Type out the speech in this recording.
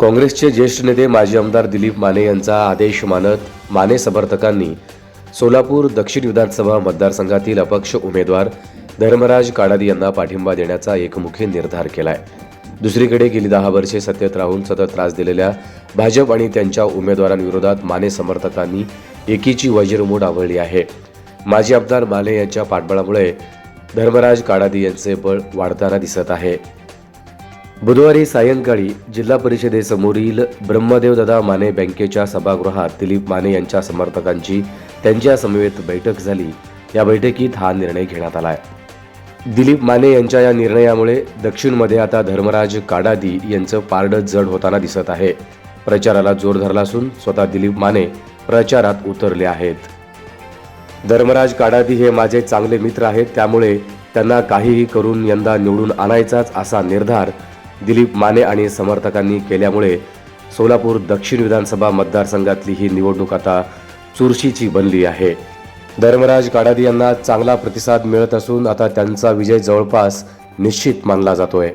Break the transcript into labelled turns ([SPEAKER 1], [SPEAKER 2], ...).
[SPEAKER 1] काँग्रेसचे ज्येष्ठ नेते माजी आमदार दिलीप माने यांचा आदेश मानत माने समर्थकांनी सोलापूर दक्षिण विधानसभा मतदारसंघातील अपक्ष उमेदवार धर्मराज काडादी यांना पाठिंबा देण्याचा एकमुखी निर्धार केलाय. दुसरीकडे गेली दहा वर्षे सत्तेत राहून सतत त्रास दिलेल्या भाजप आणि त्यांच्या उमेदवारांविरोधात माने समर्थकांनी एकीची वज्रमूड आवळली आहे. माजी आमदार माने यांच्या पाठबळामुळे धर्मराज काडादी यांचे बळ वाढताना दिसत आहे. बुधवारी सायंकाळी जिल्हा परिषदेसमोरील ब्रह्मदेवदादा माने बँकेच्या सभागृहात दिलीप माने यांच्या समर्थकांची त्यांच्या समवेत बैठक झाली. या बैठकीत हा निर्णय घेण्यात आलाय. दिलीप माने यांच्या या निर्णयामुळे दक्षिणमध्ये आता धर्मराज काडादी यांचं पारडं जड होताना दिसत आहे. प्रचाराला जोर धरला असून स्वतः दिलीप माने प्रचारात उतरले आहेत. धर्मराज काडादी हे माझे चांगले मित्र आहेत त्यामुळे त्यांना काहीही करून यंदा निवडून आणायचाच असा निर्धार दिलीप माने आणि समर्थकांनी केल्यामुळे सोलापूर दक्षिण विधानसभा मतदारसंघातली ही निवडणूक आता चुरशीची बनली आहे. धर्मराज काडादी यांना चांगला प्रतिसाद मिळत असून आता त्यांचा विजय जवळपास निश्चित मानला जातोय.